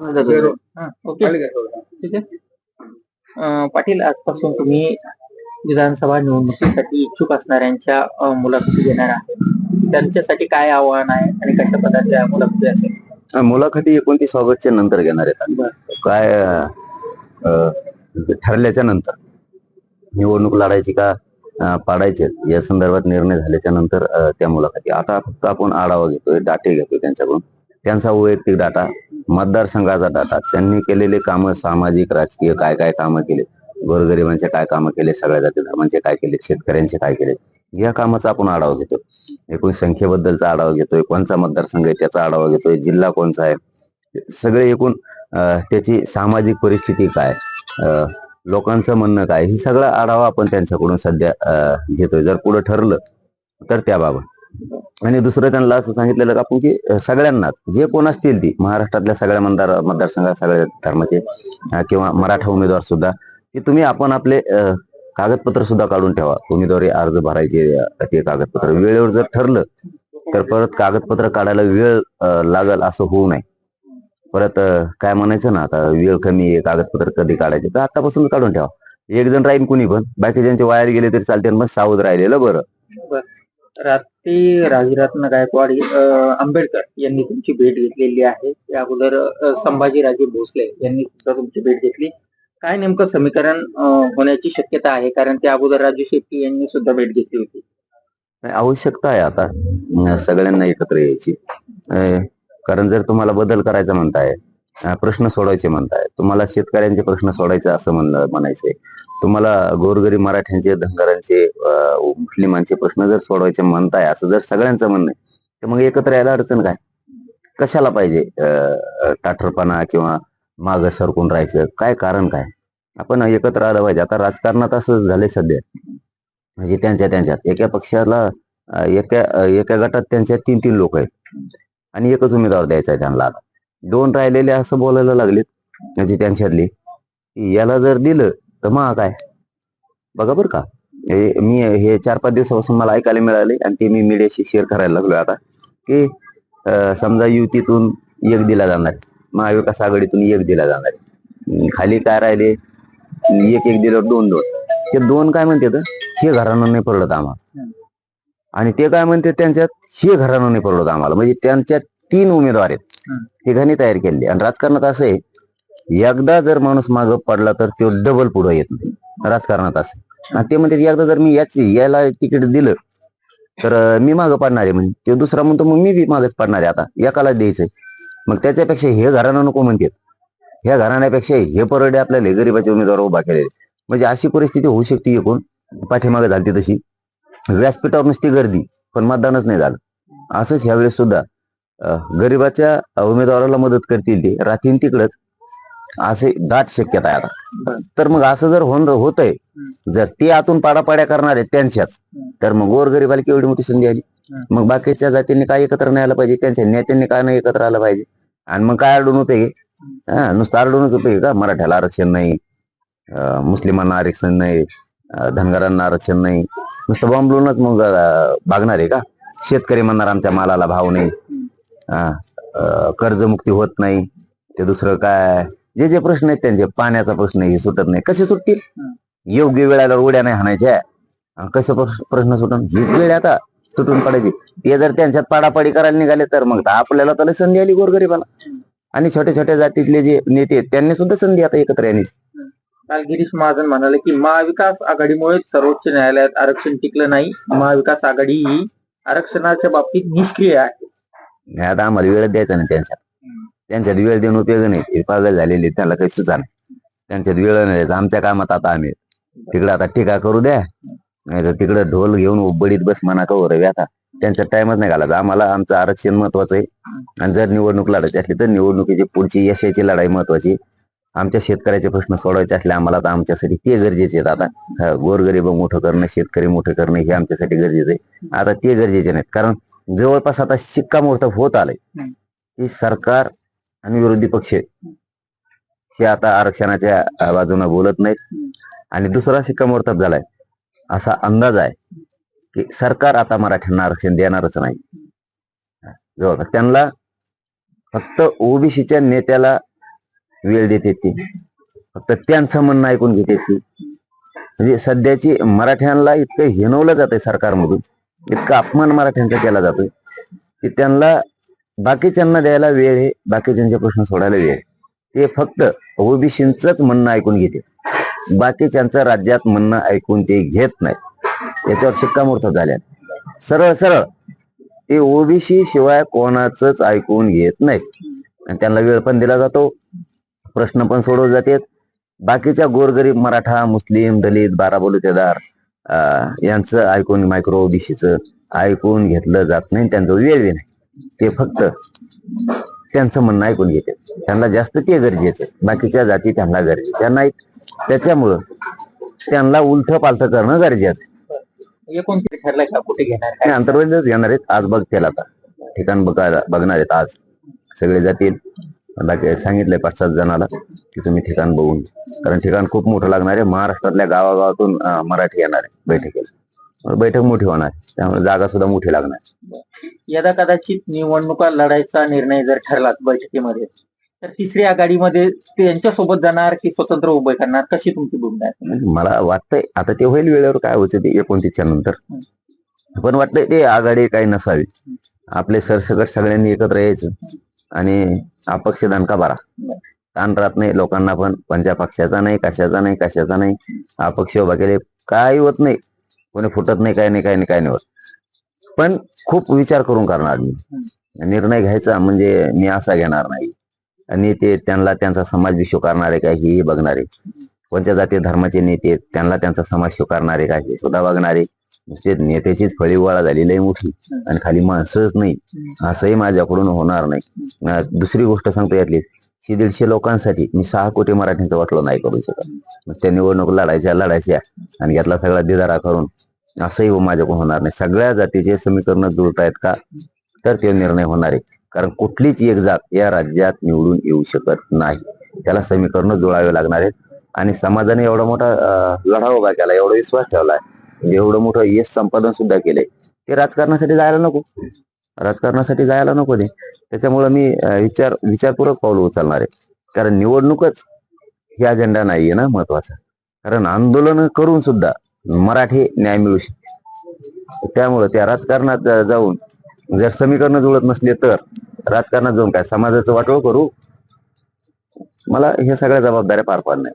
Zero. हा, okay. ठीक आहे. अं, पाटील आजपासून तुम्ही विधानसभा निवडणुकीसाठी इच्छुक असणाऱ्यांच्या अं, मुलाखती घेणार आहे. त्यांच्यासाठी काय आव्हान आहे आणि कशा प्रकारच्या मुलाखती असेल मुलाखती एकोणतीस ऑगस्टच्या नंतर घेणार आहेत काय अं, ठरल्याच्या नंतर? निवडणूक लढायची का अं, पाडायची? या संदर्भात निर्णय झाल्याच्यानंतर अं, त्या मुलाखती. आता फक्त आपण आढावा घेतोय डाटे घेतोय त्यांच्याकडून. त्यांचा वैयक्तिक डाटा मतदारसंघाचा जातात त्यांनी केलेले कामं सामाजिक राजकीय काय काय कामं केले? गोरगरिबांचे काय कामं केले? सगळ्या जाती धर्मांचे काय केले? शेतकऱ्यांचे काय केले? या कामाचा आपण आढावा घेतो एकूण संख्येबद्दलचा आढावा घेतोय. कोणचा मतदारसंघ आहे त्याचा आढावा घेतोय. जिल्हा कोणचा आहे? सगळे एकूण त्याची सामाजिक परिस्थिती काय? अं, लोकांचं म्हणणं काय? ही सगळा आढावा आपण त्यांच्याकडून सध्या घेतोय. जर पुढे ठरलं तर त्याबाबत आणि दुसरं त्यांना असं सांगितलेलं का आपण की सगळ्यांनाच जे कोण असतील ती महाराष्ट्रातल्या सगळ्या मतदार मतदारसंघात सगळ्या धर्माचे किंवा मराठा उमेदवार सुद्धा की तुम्ही आपण आपले कागदपत्र सुद्धा काढून ठेवा. उमेदवारी अर्ज भरायचे ते कागदपत्र. वेळेवर जर ठरलं तर परत कागदपत्र काढायला वेळ लागल असं होऊ नये. परत काय म्हणायचं ना आता वेळ कमी आहे कागदपत्र कधी काढायचे तर आतापासून काढून ठेवा. एक जण राहीन कुणी पण बाकी ज्यांचे वायर गेले तरी चालते मग सावध राहिलेलं बरं. रात्री राजरत्न गायकवाड आंबेडकर यांनी तुमची भेट घेतलेली आहे. त्या अगोदर संभाजीराजे भोसले यांनी सुद्धा तुमची भेट घेतली. काय नेमकं समीकरण होण्याची शक्यता आहे? कारण त्या अगोदर राजू शेट्टी यांनी सुद्धा भेट घेतली होती. आवश्यकता आहे आता. सगळ्यांना एकत्र यायची. कारण जर तुम्हाला बदल करायचा म्हणताय प्रश्न सोडवायचे म्हणताय. तुम्हाला शेतकऱ्यांचे प्रश्न सोडायचे असं म्हणलं म्हणायचंय तुम्हाला गोरगरीब मराठ्यांचे धनगरांचे मुस्लिमांचे प्रश्न जर सोडवायचे म्हणताय असं जर सगळ्यांचं म्हणणं आहे तर मग एकत्र यायला अडचण काय? कशाला पाहिजे अं, ताठरपणा किंवा माग सरकून राहायचं? काय कारण काय? आपण एकत्र आलं पाहिजे. आता राजकारणात असं झालंय सध्या. म्हणजे त्यांच्या त्यांच्यात. एका पक्षाला एका एका गटात त्यांच्या तीन तीन लोक आहेत. आणि एकच उमेदवार द्यायचा आहे त्यांना आता. दोन राहिलेले असं बोलायला लागलेत म्हणजे त्यांच्यातली. याला जर दिलं तर मग काय? बघा बरं का. हे मी हे चार पाच दिवसापासून मला ऐकायला मिळाले आणि ते मी मीडियाशी शेअर करायला लागलो आता. की समजा युतीतून एक दिला जाणार महाविकास आघाडीतून एक दिला जाणार. खाली काय राहिले? एक एक दिल्यावर दोन दोन. ते दोन काय म्हणते हे घराणं नाही पडलं आम्हाला. आणि ते काय म्हणते त्यांच्यात? हे घराणं नाही पडलं आम्हाला. म्हणजे त्यांच्यात तीन उमेदवार आहेत. तिघांनी तयार केलेली आणि राजकारणात असं आहे एकदा जर माणूस माग पडला तर तो डबल पुढे येत नाही. राजकारणात असं आणि ते म्हणते एकदा जर मी याच याला तिकीट दिलं तर मी मागं पडणार आहे म्हणजे ते दुसरा म्हणतो मग मी बी मागच पडणार आहे आता. एकाला द्यायचंय. मग त्याच्यापेक्षा हे घराणं नको म्हणतात. ह्या घराण्यापेक्षा हे परडे आपल्याला गरीबाचे उमेदवार उभा केलेले म्हणजे अशी परिस्थिती होऊ शकते एकूण. पाठीमागे झाली तशी. व्यासपीठावर नुसती गर्दी पण मतदानच नाही झालं. असंच ह्यावेळेस सुद्धा गरिबाच्या उमेदवाराला मदत करतील ते. राहतील तिकडच. असे दाट शक्यता आहे आता. तर मग असं जर होत होतंय जर ते आतून पाडापाड्या करणार आहेत त्यांच्याच तर मग गोरगरिबाला केवढी मोठी संधी आली? मग बाकीच्या जातींनी काय एकत्र नाही आलं पाहिजे? त्यांच्या नेत्यांनी काय नाही एकत्र आलं पाहिजे? आणि मग काय अडून उपयोगी हा? नुसतं अडूनच उपयोगी का? मराठ्याला आरक्षण नाही मुस्लिमांना आरक्षण नाही धनगरांना आरक्षण नाही. नुसतं बॉम्बलूनच मग भागणार आहे का? शेतकरी म्हणणार आमच्या मालाला भाव नाही. कर्जमुक्ती होत नाही. ते दुसरं काय? जे जे प्रश्न आहेत त्यांचे पाण्याचा प्रश्न हे सुटत नाही. कसे सुटतील? योग्य वेळेला उड्या नाही हाणायच्या. कसं प्रश्न सुटून? हीच वेळ आता सुटून पडायची. ते जर त्यांच्यात पाडापाडी करायला निघाले तर मग आपल्याला तर लय संधी आली गोरगरीबाला. आणि छोट्या छोट्या जातीतले जे नेते आहेत त्यांनी सुद्धा संधी आता एकत्र येण्याची काल गिरीश महाजन म्हणाले की महाविकास आघाडीमुळे सर्वोच्च न्यायालयात आरक्षण टिकलं नाही. महाविकास आघाडी ही आरक्षणाच्या बाबतीत निष्क्रिय आहे. नाही आता आम्हाला वेळ द्यायचा नाही त्यांच्यात. त्यांच्यात वेळ देऊन उपयोग नाही. पागल झालेले त्यांना काही सुचा नाही. त्यांच्यात वेळ नाही द्यायचा. आमच्या कामात आता आम्ही तिकडे आता टीका करू द्या. नाही तर तिकडे ढोल घेऊन बडीत बस म्हणा का रे आता. त्यांचा टाइमच नाही घालायचा आम्हाला आमचं आरक्षण महत्वाचं आहे. आणि जर निवडणूक लढायची असली तर निवडणुकीची पुढची यशाची लढाई महत्वाची आमच्या शेतकऱ्याचे प्रश्न सोडवायचे असले आम्हाला तर आमच्यासाठी ते गरजेचे आहेत. आता गोरगरीब मोठं करणं शेतकरी मोठं करणं हे आमच्यासाठी गरजेचं आहे. आता ते गरजेचे नाहीत. कारण जवळपास आता शिक्कामोर्तब होत आलंय. की सरकार आणि विरोधी पक्ष हे आता आरक्षणाच्या बाजूने बोलत नाहीत. आणि दुसरा शिक्कामोर्तब झालाय. असा अंदाज आहे की सरकार आता मराठ्यांना आरक्षण देणारच नाही. जवळपास. त्यांना फक्त ओबीसीच्या नेत्याला वेळ देते ते. फक्त त्यांचं म्हणणं ऐकून घेते ते. म्हणजे सध्याची मराठ्यांना इतकं हिनवलं जातंय सरकारमधून. इतका अपमान मराठ्यांचा केला जातोय. की त्यांना बाकीच्यांना द्यायला वेळ आहे बाकीच्यांचे प्रश्न सोडायला वेळ आहे. ते फक्त ओबीसींच म्हणणं ऐकून घेते. बाकीच्यांचं राज्यात म्हणणं ऐकून ते घेत नाही याच्यावर शिक्कामोर्तब झाल्या सरळ सरळ ते ओबीसी शिवाय कोणाचंच ऐकून घेत नाहीत. आणि त्यांना वेळ पण दिला जातो. प्रश्न पण सोडवले जातात. बाकीच्या गोरगरीब मराठा मुस्लिम दलित बारा बलुतेदार यांचं ऐकून मायक्रो ओबीसीचं ऐकून घेतलं जात नाही. त्यांचं वेळ नाही. ते फक्त त्यांचं म्हणणं ऐकून घेते त्यांना जास्त ते गरजेचं बाकीच्या जाती त्यांना गरजेच्या नाहीत. त्याच्यामुळं त्यांना उलथ पालथ करणं गरजेचं आणि अंतर्वेदच घेणार आहेत. आज बघतील आता. ठिकाण बघायला बघणार आहेत आज. सगळे जातील. बाकी सांगितलंय पाच सात जणाला की तुम्ही ठिकाण बघून. कारण ठिकाण खूप मोठं लागणार आहे. महाराष्ट्रातल्या गावागावातून मराठी येणार आहे बैठकीला. बैठक मोठी होणार आहे. त्यामुळे जागा सुद्धा मोठी लागणार आहे. यदा कदाचित निवडणुका लढायचा निर्णय जर ठरला बैठकीमध्ये तर तिसरी आघाडीमध्ये ते यांच्यासोबत जाणार की स्वतंत्र उभे करणार? कशी तुमची भूमिका आहे? म्हणजे मला वाटतंय आता ते होईल वेळेवर काय होतं ते एकोणतीसच्या नंतर. पण वाटतंय ते आघाडी काही नसावी. आपले सरसकट सगळ्यांनी एकत्र यायचं. आणि अपक्ष दणका बारा ताण राहत नाही लोकांना पण पंचा पक्षाचा नाही कशाचा नाही कशाचा नाही अपक्ष उभा केले काही होत नाही. कोणी फुटत नाही काय नाही काय नाही काय नाही होत. पण खूप विचार करून करणार मी. निर्णय घ्यायचा म्हणजे मी असा घेणार नाही. आणि ते त्यांना त्यांचा समाज बी स्वीकारणारे काय हे बघणारे. कोणत्या जाती धर्माचे नेते आहेत, त्यांना त्यांचा समाज स्वीकारणारे काय हे सुद्धा बघणारे. नुसते नेत्याचीच फळीवाळा झालेली आहे मोठी. आणि खाली माणसंच नाही. असंही माझ्याकडून होणार नाही. दुसरी गोष्ट सांगतो यातली. शे दीडशे लोकांसाठी मी सहा कोटी मराठींचं वाटलं नाही करू शकत. नुसत्या निवडणूक लढायच्या लढायच्या आणि यातला सगळा दिदारा करून असंही माझ्याकडून होणार नाही. सगळ्या जातीचे समीकरण जुळतायत का? तर ते निर्णय होणार आहे. कारण कुठलीच एक जात या राज्यात निवडून येऊ शकत नाही. त्याला समीकरण जुळावे लागणार आहेत. आणि समाजाने एवढा मोठा अं, लढा उभा केला एवढा विश्वास ठेवलाय एवढं मोठं यश संपादन सुद्धा केलंय. ते राजकारणासाठी जायला नको. राजकारणासाठी जायला नको ते. त्याच्यामुळं मी विचार विचारपूर्वक पाऊल उचलणार आहे. कारण निवडणूकच ही अजेंडा नाहीये ना महत्त्वाचा. कारण आंदोलन करून सुद्धा मराठी न्याय मिळू शकते त्यामुळं त्या राजकारणात जाऊन जर समीकरण जुळत नसले तर राजकारणात जाऊन काय समाजाचं वाटोळ करू? मला हे सगळ्या जबाबदाऱ्या पार पाडणार.